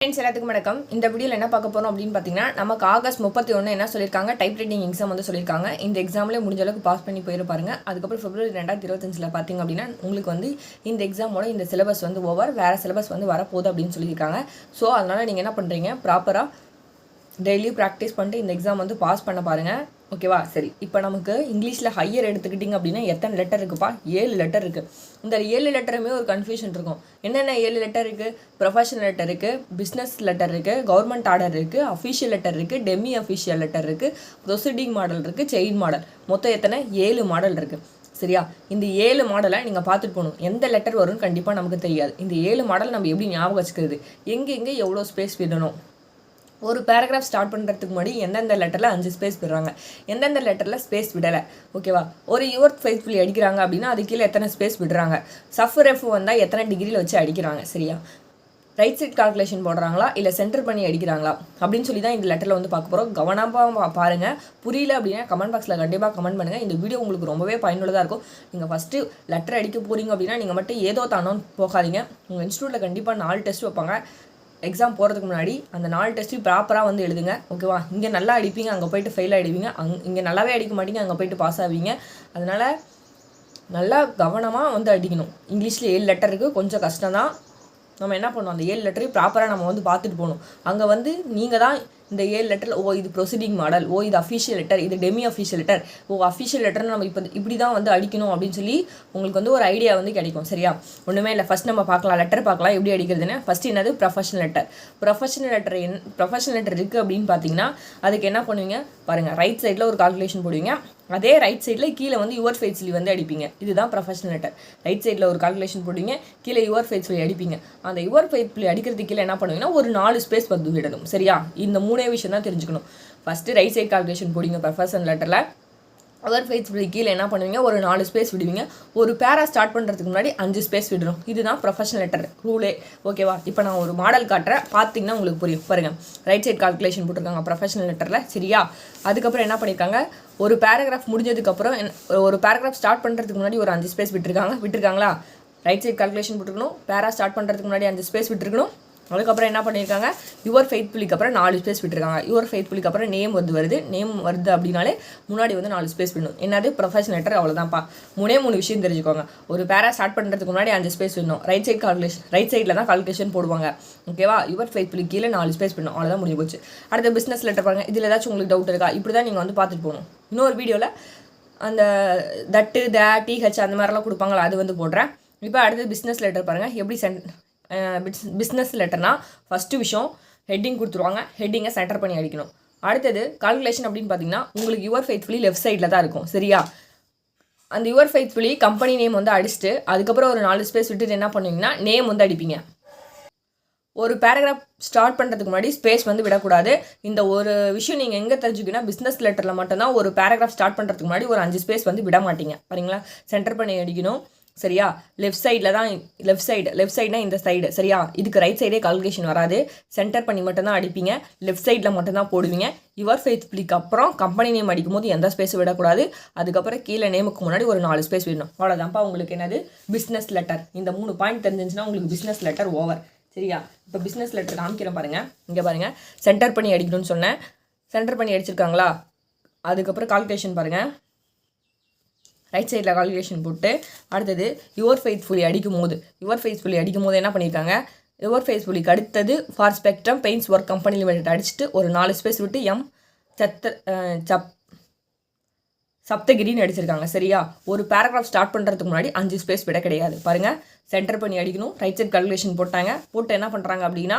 Friends எல்லாத்துக்கும் வணக்கம். இந்த வீடியோவில் என்ன பார்க்க போகிறோம் அப்படின்னு பார்த்தீங்கன்னா நமக்கு ஆகஸ்ட் முப்பத்தி ஒன்று என்ன சொல்லியிருக்காங்க? டைப் ரைட்டிங் எக்ஸாம் வந்து சொல்லியிருக்காங்க. இந்த எக்ஸாமில் முடிஞ்ச அளவுக்கு பாஸ் பண்ணி போயிருப்பாருங்க அதுக்கப்புறம் பிப்ரவரி ரெண்டாயிரத்தி இருபத்தஞ்சில் பார்த்தீங்க அப்படின்னா உங்களுக்கு வந்து இந்த எக்ஸாமோட இந்த சிலபஸ் வந்து ஓவர் வேறு சிலபஸ் வந்து வரப்போகுது அப்படின்னு சொல்லியிருக்காங்க. ஸோ அதனால் நீங்கள் என்ன பண்ணுறீங்க ப்ராப்பராக டெய்லியும் ப்ராக்டிஸ் பண்ணிட்டு இந்த எக்ஸாம் வந்து பாஸ் பண்ண பாருங்கள் ஓகேவா சரி. இப்போ நமக்கு இங்கிலீஷில் ஹையர் எடுத்துக்கிட்டிங்க அப்படின்னா எத்தனை லெட்டர் இருக்குப்பா? ஏழு லெட்டர் இருக்குது இந்த ஏழு லெட்டருமே ஒரு கன்ஃபியூஷன் இருக்கும். என்னென்ன ஏழு லெட்டர் இருக்குது ப்ரொஃபஷனல் லெட்டர் இருக்குது பிஸ்னஸ் லெட்டர் இருக்குது கவர்மெண்ட் ஆர்டர் இருக்குது அஃபிஷியல் லெட்டர் இருக்குது டெமி அஃபிஷியல் லெட்டர் இருக்குது ப்ரொசீடிங் மாடல் இருக்குது செயின் மாடல் மொத்தம் எத்தனை? ஏழு மாடல் இருக்குது சரியா? இந்த ஏழு மாடலை நீங்கள் பார்த்துட்டு போகணும். எந்த லெட்டர் வரும்னு கண்டிப்பாக நமக்கு தெரியாது. இந்த ஏழு மாடல் நம்ம எப்படி ஞாபகம் வச்சுக்கிறது? எங்கெங்கே எவ்வளோ ஸ்பேஸ் விடணும்? ஒரு பேராகிராஃப் ஸ்டார்ட் பண்ணுறதுக்கு முன்னாடி எந்தெந்த லெட்டரில் அஞ்சு ஸ்பேஸ் விடுறாங்க எந்தெந்த லெட்டரில் ஸ்பேஸ் விடலை. ஓகேவா ஒரு யுவர் ஃபேஸ்ஃபுல்லி அடிக்கிறாங்க அப்படின்னா அது கீழே எத்தனை ஸ்பேஸ் விடுறாங்க? சஃப் ரெஃப் வந்தால் எத்தனை டிகிரியில் வச்சு அடிக்கிறாங்க? சரியா? ரைட் சைட் கால்குலேஷன் போடுறாங்களா? இல்லை சென்டர் பண்ணி அடிக்கிறாங்களா? அப்படின்னு சொல்லி தான் இந்த லெட்டரில் வந்து பார்க்க போகிறோம் கவனமாக பாருங்கள் புரியல அப்படின்னா கமெண்ட் பாக்ஸில் கண்டிப்பாக கமெண்ட் பண்ணுங்கள் இந்த வீடியோ உங்களுக்கு ரொம்பவே பயனுள்ளதாக இருக்கும். நீங்கள் ஃபஸ்ட்டு லெட்டர் அடிக்க போகிறீங்க அப்படின்னா நீங்கள் மட்டும் ஏதோ தானோ போகாதீங்க. உங்கள் இன்ஸ்டியூட்டில் கண்டிப்பாக நாலு டெஸ்ட் வைப்பாங்க. எக்ஸாம் போகிறதுக்கு முன்னாடி அந்த நாலு டெஸ்ட்டையும் ப்ராப்பராக வந்து எழுதுங்க. ஓகேவா இங்கே நல்லா அடிப்பீங்க அங்கே போயிட்டு ஃபெயில் ஆகிடுவீங்க அங் இங்கே நல்லாவே அடிக்க மாட்டீங்க அங்கே போயிட்டு பாஸ் ஆவீங்க. அதனால் நல்லா கவனமாக வந்து அடிக்கணும். இங்கிலீஷில் ஏழு லெட்டருக்கு கொஞ்சம் கஷ்டம் தான் நம்ம என்ன பண்ணணும் அந்த ஏழு லெட்டரையும் ப்ராப்பராக நம்ம வந்து பார்த்துட்டு போகணும். அங்கே வந்து நீங்கள் தான் இந்த ஏழு லெட்டர் ஓ இது ப்ரொசீடிங் மாடல் ஓ இது அஃபிஷியல் லெட்டர் இது டெமி அஃபிஷியல் லெட்டர் ஓ அஃபிஷியல் லெட்டர் நம்ம இப்போ இப்படி தான் வந்து அடிக்கணும் அப்படின்னு சொல்லி உங்களுக்கு வந்து ஒரு ஐடியா வந்து கிடைக்கும் சரியா? ஒன்றுமே இல்லை. ஃபஸ்ட் நம்ம பார்க்கலாம் லெட்டர் பார்க்கலாம் எப்படி அடிக்கிறதுன்னு. ஃபஸ்ட் என்னது? ப்ரொஃபஷனல் லெட்டர் ப்ரொஃபஷனல் லெட்டர் என் ப்ரொஃபஷனல் லெட்டர் இருக்குது அப்படின்னு பார்த்தீங்கன்னா அதுக்கு என்ன பண்ணுவீங்க? பாருங்கள் ரைட் சைடில் ஒரு கால்குலேஷன் போடுவீங்க. அதே ரைட் சைடில் கீழே வந்து யுவர் ஃபேஸ்லி வந்து அடிப்பீங்க. இதுதான் ப்ரொஃபஷனல் லெட்டர் ரைட் சைடில் ஒரு கால்குலேஷன் போடுவீங்க கீழே யுவர் ஃபேஸ்லி அடிப்பீங்க. அந்த யுவர் ஃபேஸ்லி அடிக்கிறதுக்கு கீழே என்ன பண்ணுவீங்கன்னா ஒரு நாலு ஸ்பேஸ் வந்து விடணும் சரியா? இந்த மூணே விஷயம் தான் தெரிஞ்சுக்கணும். ஃபஸ்ட்டு ரைட் சைட் கால்குலேஷன் போடுங்க ப்ரொஃபஷனல் லெட்டரில் அதர் ஃபேஸ்புல் கீழே என்ன பண்ணுவீங்க? ஒரு நாலு ஸ்பேஸ் விடுவீங்க. ஒரு பேரா ஸ்டார்ட் பண்ணுறதுக்கு முன்னாடி அஞ்சு ஸ்பேஸ் விடுறோம். இதுதான் ப்ரொஃபஷனல் லெட்டர் ரூலே ஓகேவா இப்போ நான் ஒரு மாடல் காட்டுறேன். பார்த்தீங்கன்னா உங்களுக்கு புரியும். பாருங்க. ரைட் சைட் கால்குலேஷன் போட்டிருக்காங்க ப்ரொஃபஷனல் லெட்டரில் சரியா? அதுக்கப்புறம் என்ன பண்ணியிருக்காங்க ஒரு பேராகிராஃப் முடிஞ்சதுக்கப்புறம் ஒரு பேராகிராஃப் ஸ்டார்ட் பண்ணுறதுக்கு முன்னாடி ஒரு அஞ்சு ஸ்பேஸ் விட்டுருக்காங்க. விட்டுருக்காங்களா? ரைட் சைட் கால்குலேஷன் போட்டுருக்கணும். பேரா ஸ்டார்ட் பண்ணுறதுக்கு முன்னாடி அஞ்சு ஸ்பேஸ் விட்டுருக்கணும். அதுக்கப்புறம் என்ன பண்ணியிருக்காங்க யுவர் ஃபெய்த்ஃபுல்லிக்கு அப்புறம் நாலு ஸ்பேஸ் விட்டுருக்காங்க. யுவர் ஃபெய்த்ஃபுல்லிக்கு அப்புறம் நேம் வந்து வருது. நேம் வருது அப்படின்னாலே முன்னாடி வந்து நாலு ஸ்பேஸ் விடணும். என்னது? ப்ரொஃபஷனல் லெட்டர் அவ்வளோதான்ப்பா மூணே மூணு விஷயம் தெரிஞ்சுக்கோங்க. ஒரு பேரா ஸ்டார்ட் பண்ணுறதுக்கு முன்னாடி அஞ்சு ஸ்பேஸ் விடணும். ரைட் சைட் கால்குலேஷன் ரைட் சைடில் தான் கால்குலேஷன் போடுவாங்க. ஓகேவா யுவர் ஃபெய்த்ஃபுல்லி கீழே நாலு ஸ்பேஸ் விடணும். அவ்வளோதான் முடிஞ்சு போச்சு. அடுத்த பிஸ்னஸ் லெட்டர் பாருங்க. இதில் ஏதாச்சும் உங்களுக்கு டவுட் இருக்கா? இப்படி தான் நீங்கள் வந்து பார்த்துட்டு போகணும். இன்னொரு வீடியோவில் அந்த தட்டு த டிஹெச் அந்த மாதிரிலாம் கொடுப்பாங்களா? அது வந்து போடுறேன். இப்போ அடுத்தது பிஸ்னஸ் லெட்டர் பாருங்கள் எப்படி சென்ட் பிஸ்னஸ் லெட்டர்னா ஃபஸ்ட்டு விஷயம் ஹெட்டிங் கொடுத்துருவாங்க. ஹெட்டிங்கை சென்டர் பண்ணி அடிக்கணும். அடுத்தது கால்குலேஷன் அப்படின்னு பார்த்தீங்கன்னா உங்களுக்கு யுவர் ஃபெய்த்ஃபுல்லி லெஃப்ட் சைடில் தான் இருக்கும். சரியா? அந்த யுவர் ஃபெய்த்ஃபுல்லி கம்பெனி நேம் வந்து அடிச்சுட்டு அதுக்கப்புறம் ஒரு நாலு ஸ்பேஸ் விட்டுட்டு என்ன பண்ணுவீங்கன்னா நேம் வந்து அடிப்பீங்க. ஒரு பேராகிராஃப் ஸ்டார்ட் பண்ணுறதுக்கு முன்னாடி ஸ்பேஸ் வந்து விடக்கூடாது. இந்த ஒரு விஷயம் நீங்கள் எங்கே தெரிஞ்சுக்கணும் பிஸ்னஸ் லெட்டரில் மட்டும்தான் ஒரு பேராகிராஃப் ஸ்டார்ட் பண்ணுறதுக்கு முன்னாடி ஒரு அஞ்சு ஸ்பேஸ் வந்து விட மாட்டீங்க. சரிங்களா சென்டர் பண்ணி அடிக்கணும். சரியா? லெஃப்ட் சைடில் தான் லெஃப்ட் சைடு லெஃப்ட் சைடுனா இந்த சைடு சரியா? இதுக்கு ரைட் சைடே கால்குலேஷன் வராது. சென்டர் பண்ணி மட்டும்தான் அடிப்பீங்க. லெஃப்ட் சைடில் மட்டும்தான் போடுவீங்க. யுவர் ஃபேத் பிளிக்கு அப்புறம் கம்பெனி நேம் அடிக்கும் போது எந்த ஸ்பேஸும் விடக்கூடாது. அதுக்கப்புறம் கீழே நேமுக்கு முன்னாடி ஒரு நாலு ஸ்பேஸ் விடணும். அவ்வளோதான்ப்பா உங்களுக்கு என்னது? பிஸ்னஸ் லெட்டர் இந்த மூணு பாயிண்ட் தெரிஞ்சிச்சுன்னா உங்களுக்கு பிஸ்னஸ் லெட்டர் ஓவர் சரியா? இப்போ பிஸ்னஸ் லெட்டர் காமிக்கிறேன் பாருங்கள் இங்கே பாருங்கள் சென்டர் பண்ணி அடிக்கணும்னு சொன்னேன். சென்டர் பண்ணி அடிச்சிருக்காங்களா? அதுக்கப்புறம் கால்குலேஷன் பாருங்கள் ரைட் சைடில் கால்குலேஷன் போட்டு அடுத்தது யுவர் ஃபேஸ்ஃபுல்லி அடிக்கும் போது யுவர் ஃபேஸ்ஃபுல்லி அடிக்கும் போது என்ன பண்ணியிருக்காங்க யுவர் ஃபேஸ்ஃபுல்லிக்கு அடுத்தது for spectrum paints work company limited அடிச்சுட்டு ஒரு நாலு ஸ்பேஸ் விட்டு எம் சத்த சப் சப்தகிரின்னு அடிச்சிருக்காங்க. சரியா? ஒரு பேராகிராஃப் ஸ்டார்ட் பண்ணுறதுக்கு முன்னாடி அஞ்சு ஸ்பேஸ் விட கிடையாது. பாருங்கள் சென்டர் பண்ணி அடிக்கணும். ரைட் சைட் கால்குலேஷன் போட்டாங்க. போட்டு என்ன பண்ணுறாங்க அப்படின்னா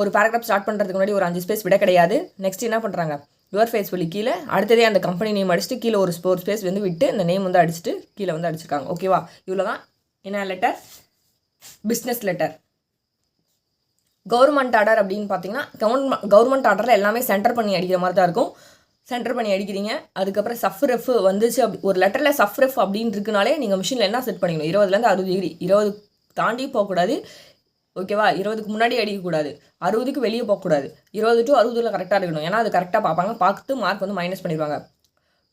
ஒரு பேராகிராஃப் ஸ்டார்ட் பண்ணுறதுக்கு முன்னாடி ஒரு அஞ்சு ஸ்பேஸ் விட கிடையாது. நெக்ஸ்ட் என்ன பண்ணுறாங்க யுவர் ஃபேஸ் சொல்லி கீழே அடுத்ததே அந்த கம்பெனி நேம் அடிச்சுட்டு கீழே ஒரு ஸ்போர்ட்ஸ் ஸ்பேஸ் வந்து விட்டு இந்த நேம் வந்து அடிச்சுட்டு கீழே வந்து அடிச்சிருக்காங்க. ஓகேவா இவ்வளோ தான் என்ன letter business letter government order அப்படின்னு பார்த்தீங்கன்னா கவர்மெண்ட் கவர்மெண்ட் ஆர்டரில் எல்லாமே சென்டர் பண்ணி அடிக்கிற மாதிரி தான் இருக்கும். சென்டர் பண்ணி அடிக்கிறீங்க. அதுக்கப்புறம் சஃப் ரெஃப் வந்துச்சு அப்படி ஒரு லெட்டரில் சஃப் ரெஃப் அப்படின்னு இருக்குனாலே நீங்கள் மிஷினில் என்ன செட் பண்ணிக்கணும்? இருபதுலேருந்து அறுபது டிகிரி இருபது தாண்டி போகக்கூடாது. ஓகேவா இருபதுக்கு முன்னாடி அடிக்கக்கூடாது. அறுபதுக்கு வெளியே போகக்கூடாது. இருபது டு அறுபதுல கரெக்டாக இருக்கணும். ஏன்னா அது கரெக்டாக பார்ப்பாங்க. பார்த்து மார்க் வந்து மைனஸ் பண்ணிடுவாங்க.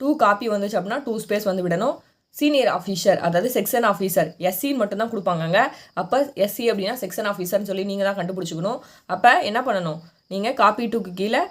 டூ காப்பி வந்துச்சு அப்படின்னா டூ ஸ்பேஸ் வந்து விடணும். சீனியர் ஆஃபீஸர் அதாவது செக்ஷன் ஆஃபீஸர் எஸ்சி மட்டும்தான் கொடுப்பாங்க அப்போ எஸ்சி அப்படின்னா செக்ஷன் ஆஃபீஸர்னு சொல்லி நீங்கள் தான் கண்டுபிடிச்சிக்கணும். அப்போ என்ன பண்ணணும்? நீங்கள் காப்பி டூக்கு கீழே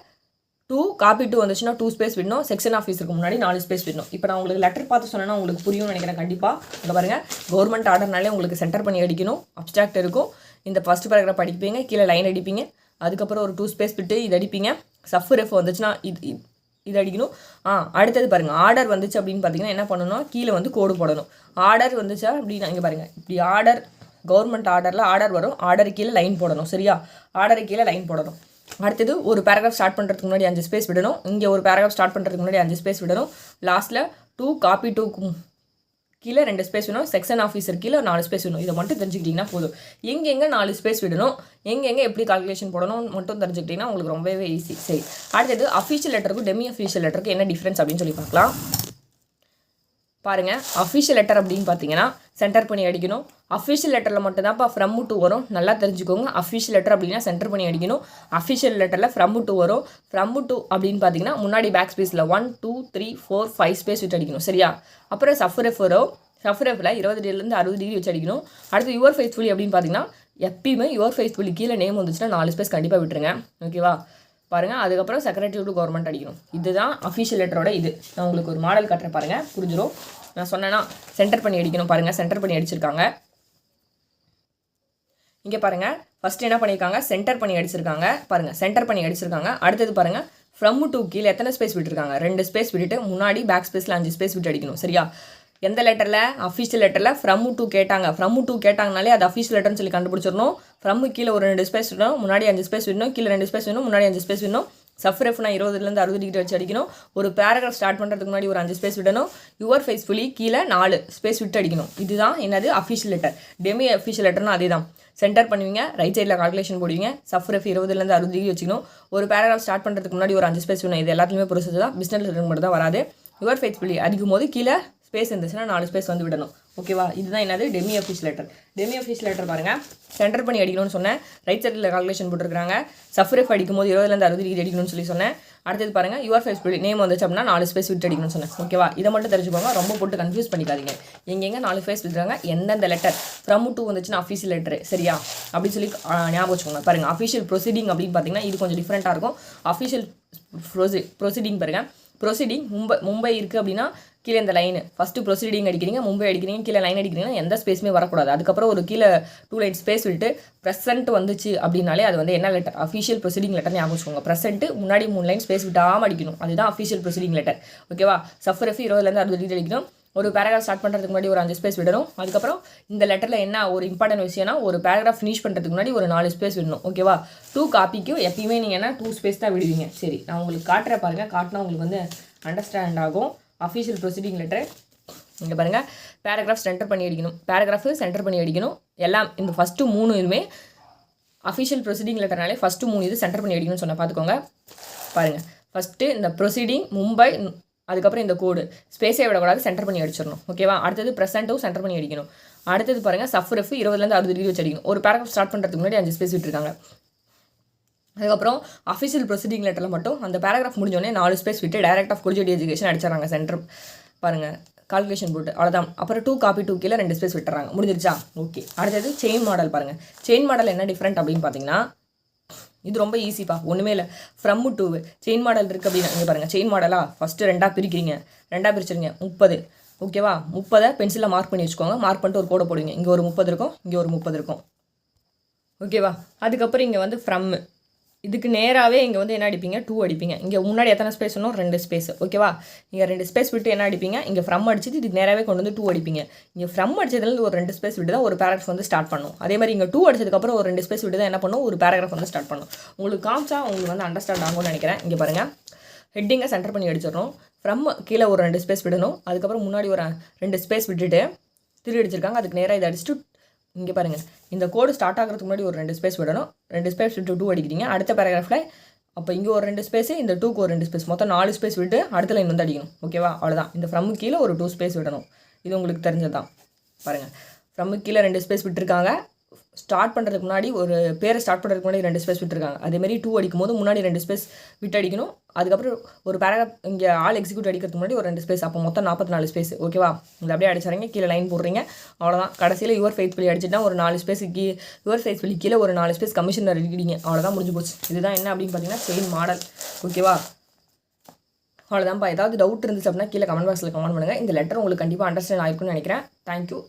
டூ காப்பி டூ வந்துச்சுன்னா டூ ஸ்பேஸ் விடணும். செக்ஷன் ஆஃபீஸருக்கு முன்னாடி நாலு ஸ்பேஸ் விடணும். இப்போ நான் உங்களுக்கு லெட்டர் பார்த்து சொன்னேன்னா உங்களுக்கு புரியும்னு நினைக்கிறேன். கண்டிப்பாக இங்கே பாருங்கள் கவர்மெண்ட் ஆர்டர்னாலே உங்களுக்கு சென்டர் பண்ணி அடிக்கணும். அப்டிராக்ட் இருக்கும். இந்த ஃபஸ்ட் பேராகிராஃப் அடிப்பீங்க கீழே லைன் அடிப்பீங்க. அதுக்கப்புறம் ஒரு டூ ஸ்பேஸ் விட்டு இது அடிப்பீங்க. சஃப் ரெஃப் வந்துச்சுன்னா இது இது- அடிக்கணும். ஆ அடுத்தது பாருங்கள் ஆர்டர் வந்துச்சு அப்படின்னு பார்த்தீங்கன்னா என்ன பண்ணணும் கீழே வந்து கோடு போடணும். ஆர்டர் வந்துச்சா அப்படின்னா இங்கே பாருங்கள் இப்படி ஆர்டர் கவர்மெண்ட் ஆர்டரில் ஆர்டர் வரும். ஆர்டர் கீழே லைன் போடணும். சரியா? ஆர்டர் கீழே லைன் போடணும். அடுத்தது ஒரு பேராகிராஃப் ஸ்டார்ட் பண்ணுறதுக்கு முன்னாடி அஞ்சு ஸ்பேஸ் விடணும். இங்கே ஒரு பேராகிராஃப் ஸ்டார்ட் பண்ணுறதுக்கு முன்னாடி அஞ்சு ஸ்பேஸ் விடணும். லாஸ்ட்டில் டூ காப்பி டூ கீழே ரெண்டு ஸ்பேஸ் வேணும் செக்ஷன் ஆஃபீஸர் கீழே நாலு ஸ்பேஸ் வேணும் இதை மட்டும் தெரிஞ்சுக்கிட்டிங்கன்னா போதும். எங்கெங்கே நாலு ஸ்பேஸ் விடணும் எங்கெங்கே எப்படி கால்குலேஷன் போடணும் மட்டும் தெரிஞ்சுக்கிட்டிங்கன்னா உங்களுக்கு ரொம்பவே ஈஸி சரி அடுத்தது அஃபீஷியல் லெட்டருக்கும் டெமி அஃபீஷியல் லெட்டருக்கு என்ன டிஃப்ரென்ஸ் அப்படின்னு சொல்லி பார்க்கலாம். பாருங்க அஃபிஷியல் லெட்டர் அப்படின்னு பார்த்தீங்கன்னா சென்டர் பண்ணி அடிக்கணும். அஃபிஷியல் லெட்டரில் மட்டும்தான்ப்பா ஃப்ரம் டு வரும். நல்லா தெரிஞ்சுக்கோங்க அஃபிஷியல் லெட்டர் அப்படின்னா சென்டர் பண்ணி அடிக்கணும். அஃபிஷியல் லெட்டரில் ஃப்ரம் டு வரும். ஃப்ரம் டு அப்படின்னு பார்த்தீங்கன்னா முன்னாடி பேக் ஸ்பேஸில் one two three four five space விட்டு அடிக்கணும். சரியா? அப்புறம் சஃபரஃப் வரும். சஃபரஃபில் இருபது டிகிரிலேருந்து அறுபது டிகிரி வச்சு அடிக்கணும். அடுத்து யுவர் ஃபேஸ்ஃபுல்லி அப்படின்னு பார்த்தீங்கன்னா எப்பயுமே யுவர் ஃபேஸ்ஃபுல்லி கீழே நேம் வந்துச்சுன்னா நாலு ஸ்பேஸ் கண்டிப்பாக விட்டுருங்க. ஓகேவா பாருங்கள் அதுக்கப்புறம் செக்ரட்டரி டு கவர்மெண்ட் அடிக்கணும். இதுதான் அஃபிஷியல் லெட்டரோட இது. நான் உங்களுக்கு ஒரு மாடல் கட்டுற பாருங்கள் புரிஞ்சிடும் நான் சொன்னேன்னா சென்டர் பண்ணி அடிக்கணும் பாருங்கள் சென்டர் பண்ணி அடிச்சிருக்காங்க. இங்கே பாருங்கள் ஃபஸ்ட்டு என்ன பண்ணியிருக்காங்க? சென்டர் பண்ணி அடிச்சிருக்காங்க. பாருங்கள் சென்டர் பண்ணி அடிச்சிருக்காங்க. அடுத்தது பாருங்கள் ஃப்ரம் டூ கீழே எத்தனை ஸ்பேஸ் விட்டுருக்காங்க? ரெண்டு ஸ்பேஸ் விட்டுட்டு முன்னாடி பேக் ஸ்பேஸில் அஞ்சு ஸ்பேஸ் விட்டு அடிக்கணும் சரியா? எந்த லெட்டரில் அஃபீஷியல் லெட்டரில் ஃப்ரம் டு கேட்டாங்க. ஃப்ரம் டு கேட்டாங்கனாலே அது அஃபீஷியல் லெட்டர்னு சொல்லி கண்டுபிடிச்சிடணும். ஃப்ரம் கீழே ஒரு ரெண்டு ஸ்பேஸ் விடணும். முன்னாடி அஞ்சு ஸ்பேஸ் விடணும். கீழே ரெண்டு ஸ்பேஸ் விடணும். முன்னாடி அஞ்சு ஸ்பேஸ் விடணும். சஃப்ரெஃப்னா இருபதுலேருந்து அறுபது டிகிரி வச்சு அடிக்கணும். ஒரு பேராகிராஃப் ஸ்டார்ட் பண்ணுறதுக்கு முன்னாடி ஒரு அஞ்சு ஸ்பேஸ் விடணும். யுவர் ஃபேஸ்ஃபுல்லி கீழே நாலு ஸ்பேஸ் விட்டு அடிக்கணும். இதுதான் என்னது? அஃபிஷியல் லெட்டர் டெமி அஃபிஷியல் லெட்டர்னா அதே தான் சென்டர் பண்ணுவீங்க. ரைட் சைடில் கால்குலேஷன் போடுவீங்க. சஃப்ரெஃப் இருபதுலேருந்து அறுபது டிகிரி வச்சுக்கணும். ஒரு பேராகிராஃப் ஸ்டார்ட் பண்ணுறதுக்கு முன்னாடி ஒரு அஞ்சு ஸ்பேஸ் வேணும் இது எல்லாத்துலேயுமே ப்ரொசஸ் தான். பிஸ்னஸ் லெட்டர் மட்டும் தான் வராது. யுவர் ஃபேஸ்ஃபுல்லி அடிக்கும் போது கீழே ஸ்பேஸ் இருந்துச்சுன்னா நாலு ஸ்பேஸ் வந்து விடணும். ஓகேவா இதுதான் என்னது? Demi office letter demi office letter பாருங்கள் சென்டர் பண்ணி அடிக்கணும்னு சொன்னேன். ரைட் சைடில் கால்குலேஷன் போட்டுருக்காங்க சஃப்ரெஃப் அடிக்கும்போது இருபதுலேருந்து அறுபது டிகிரி அடிக்கணும்னு சொல்லி சொன்னேன். அடுத்தது பாருங்கள் யுவர் ஃபேஸ் நேம் வந்துச்சு அப்படின்னா நாலு ஸ்பேஸ் விட்டு அடிக்கணும்னு சொன்னேன். ஓகேவா இதை மட்டும் தெரிஞ்சுக்கோங்க. ரொம்ப போட்டு கன்ஃபியூஸ் பண்ணிக்காதீங்க. எங்கெங்க நாலு ஃபேஸ் விட்டுறாங்க எந்தெந்த லெட்டர் ஃப்ரம் டூ வந்துச்சுன்னா அஃபீஷியல் லெட்டர் சரியா? அப்படின்னு சொல்லி ஞாபகம் வச்சுக்கோங்க. பாருங்கள் அஃபீஷியல் ப்ரொசீடிங் அப்படின்னு பார்த்தீங்கன்னா இது கொஞ்சம் டிஃப்ரெண்ட்டாக இருக்கும். அஃபீஷியல் ப்ரொசி ப்ரொசீடிங் பாருங்கள் ப்ரொசீடிங் மும்பை மும்பை இருக்குது அப்படின்னா கீழே இந்த லைன் ஃபஸ்ட்டு ப்ரொசீடிங் அடிக்கிறீங்க மும்பை அடிக்கிறீங்க கீழே லைன் அடிக்கிறீங்கன்னா எந்த ஸ்பேஸுமே வரக்கூடாது. அதுக்கப்புறம் ஒரு கீழே டூ லைன் ஸ்பேஸ் விட்டு ப்ரெசென்ட் வந்துச்சு அப்படின்னாலே அது வந்து என்ன லெட்டர் அஃபிஷியல் ப்ரொசீடிங் லெட்டர் ஞாபகம் வச்சுக்கோங்க. ப்ரெசென்ட் முன்னாடி மூணு லைன் ஸ்பேஸ் விட்டாமல் அடிக்கணும். அதுதான் அஃபிஷியல் ப்ரொசீடிங் லெட்டர் ஓகேவா சஃபரஃபி இருபதுலேருந்து அறுபது டிகிரி அடிக்கணும். ஒரு பேராகிராஃப் ஸ்டார்ட் பண்ணுறதுக்கு முன்னாடி ஒரு அஞ்சு ஸ்பேஸ் விடணும். அதுக்கப்புறம் இந்த லெட்டரில் என்ன ஒரு இம்பார்ட்டன்ட் விஷயம்னா ஒரு பேராகிராஃப் ஃபினிஷ் பண்ணுறதுக்கு முன்னாடி ஒரு நாலு ஸ்பேஸ் விடணும். ஓகேவா டூ காப்பிக்கும் எப்பயுமே நீங்கள் என்ன டூ ஸ்பேஸ் தான் விடுவீங்க. சரி நான் உங்களுக்கு காட்டுற பாருங்கள் காட்டினா உங்களுக்கு வந்து அண்டர்ஸ்டாண்ட் ஆகும். அஃபீஷியல் ப்ரொசீடிங் லெட்டர் இங்கே பாருங்கள் பேராகிராஃப் சென்டர் பண்ணி அடிக்கணும். பேராகிராஃபு சென்டர் பண்ணி அடிக்கணும். எல்லாம் இந்த ஃபஸ்ட்டு மூணு இதுவுமே அஃபிஷியல் ப்ரொசீடிங் லெட்டர்னாலே ஃபஸ்ட்டு மூணு இது சென்டர் பண்ணி அடிக்கணும்னு சொன்ன பார்த்துக்கோங்க பாருங்கள் ஃபஸ்ட்டு இந்த ப்ரொசீடிங் மும்பை அதுக்கப்புறம் இந்த கோடு ஸ்பேஸே விடக்கூடாது சென்டர் பண்ணி அடிச்சிடணும். ஓகேவா அடுத்தது ப்ரெசென்ட்டும் சென்டர் பண்ணி அடிக்கணும். அடுத்தது பாருங்கள் சஃப்ரஃப் இருபதுலேருந்து அறுபது டிகிரி வச்சு அடிக்கணும். ஒரு பேராகிராஃப் ஸ்டார்ட் பண்ணுறதுக்கு முன்னாடி அஞ்சு ஸ்பேஸ் விட்டுருக்காங்க. அதுக்கப்புறம் அஃபிஷியல் ப்ரொசீடிங் லெட்டரில் மட்டும் அந்த பேராகிராஃப் முடிஞ்சோடனே நாலு ஸ்பேஸ் விட்டு டைரக்ட் ஆஃப் குடிஜெடி எஜுகேஷன் அடிச்சிடறாங்க சென்டர் பாருங்கள் கால்குலேஷன் போட்டு அவ்வளோதான் அப்புறம் டூ காப்பி டூ கீழே ரெண்டு ஸ்பேஸ் விட்டுறாங்க. முடிஞ்சிருச்சா? ஓகே அடுத்தது செயின் மாடல் பாருங்கள் செயின் மாடல் என்ன டிஃப்ரெண்ட் அப்படின்னு பார்த்தீங்கன்னா இது ரொம்ப ஈஸிப்பா ஒன்றுமே இல்லை. ஃப்ரம் டூ செயின் மாடல் இருக்குது அப்படின்னா இங்கே பாருங்கள் செயின் மாடலாக ஃபஸ்ட்டு ரெண்டாக பிரிக்கிறீங்க. ரெண்டாக பிரிச்சிருங்க. முப்பது. ஓகேவா முப்பதை பென்சிலில் மார்க் பண்ணி வச்சுக்கோங்க. மார்க் பண்ணிட்டு ஒரு கோடை போடுவீங்க. இங்கே ஒரு முப்பது இருக்கும் இங்கே ஒரு முப்பது இருக்கும். ஓகேவா அதுக்கப்புறம் இங்கே வந்து ஃப்ரம் இதுக்கு நேராகவே இங்கே வந்து என்ன அடிப்பீங்க? டூ அடிப்பீங்க. இங்கே முன்னாடி எத்தனை ஸ்பேஸ் வேணும் ரெண்டு ஸ்பேஸ் ஓகேவா இங்கே ரெண்டு ஸ்பேஸ் விட்டு என்ன அடிப்பீங்க? இங்கே ஃப்ரம் அடிச்சுட்டு இதுக்கு நேராகவே கொண்டு வந்து டூ அடிப்பீங்க. இங்கே ஃப்ரம் அடிச்சதுலேருந்து ஒரு ரெண்டு ஸ்பேஸ் விட்டு தான் ஒரு பேராகிராஃப் வந்து ஸ்டார்ட் பண்ணும். அதே மாதிரி இங்கே டூ அடிச்சதுக்கப்புறம் ஒரு ரெண்டு ஸ்பேஸ் விட்டு தான் என்ன பண்ணும்? ஒரு பேராகிராஃப் வந்து ஸ்டார்ட் பண்ணும். உங்களுக்கு காமிச்சா உங்களுக்கு வந்து அண்டர்ஸ்டாண்ட் ஆகும்னு நினைக்கிறேன். இங்கே பாருங்கள் ஹெட்டிங்கை சென்டர் பண்ணி அடிச்சிடணும். ஃப்ரம் கீழே ஒரு ரெண்டு ஸ்பேஸ் விடணும். அதுக்கப்புறம் முன்னாடி ஒரு ரெண்டு ஸ்பேஸ் விட்டுட்டு திரு அடிச்சிருக்காங்க. அதுக்கு நேராக இதை அடிச்சுட்டு இங்கே பாருங்கள் இந்த கோடு ஸ்டார்ட் ஆகிறதுக்கு முன்னாடி ஒரு ரெண்டு ஸ்பேஸ் விடணும். ரெண்டு ஸ்பேஸ் விட்டு டூ அடிக்கிறீங்க அடுத்த பேராகிராஃபில் அப்போ இங்கே ஒரு ரெண்டு ஸ்பேஸ் இந்த டூக்கு ஒரு ரெண்டு ஸ்பேஸ் மொத்தம் நாலு ஸ்பேஸ் விட்டு அடுத்த லைன் வந்து அடிக்கணும். ஓகேவா அவ்வளோதான் இந்த ஃப்ரம் கீழே ஒரு டூ ஸ்பேஸ் விடணும். இது உங்களுக்கு தெரிஞ்சது தான் பாருங்கள் ஃப்ரம் கீழே ரெண்டு ஸ்பேஸ் விட்டுருக்காங்க. ஸ்டார்ட் பண்ணுறதுக்கு முன்னாடி ஒரு பேரை ஸ்டார்ட் பண்ணுறதுக்கு முன்னாடி ரெண்டு ஸ்பேஸ் விட்டுருக்காங்க. அதேமாரி டூ அடிக்கும் போது முன்னாடி ரெண்டு ஸ்பேஸ் விட்டு அடிக்கணும் அதுக்கப்புறம் ஒரு பேராகிராஃப் இங்கே ஆள் எக்ஸிக்யூட் அடிக்கிறதுக்கு முன்னாடி ஒரு ரெண்டு ஸ்பேஸ். அப்போ மொத்தம் நாற்பத்தி நாலு ஸ்பேஸ் ஓகேவா இதை அப்படியே அடிச்சாரங்க கீழே லைன் போடுறீங்க. அவ்வளோதான் கடைசியில் யுவர் ஃபெய்த்ஃபுல்லி அடிச்சுட்டா ஒரு நாலு ஸ்பேஸ் கீ யுவர் ஃபெய்த்ஃபுல்லி கீழே ஒரு நாலு ஸ்பேஸ் கமிஷனர் அடிக்கிறீங்க. அவ்வளோதான் முடிஞ்சு போச்சு. இதுதான் என்ன அப்படின்னு பார்த்தீங்கன்னா செயின் மாடல் ஓகேவா அவ்வளோதான்ப்பா ஏதாவது டவுட் இருந்துச்சு அப்படின்னா கீழே கமெண்ட் பாக்ஸில் கமெண்ட் பண்ணுங்கள் இந்த லெட்டர் உங்களுக்கு கண்டிப்பாக அண்டர்ஸ்டாண்ட் ஆயிருக்கும்னு நினைக்கிறேன். தேங்க்யூ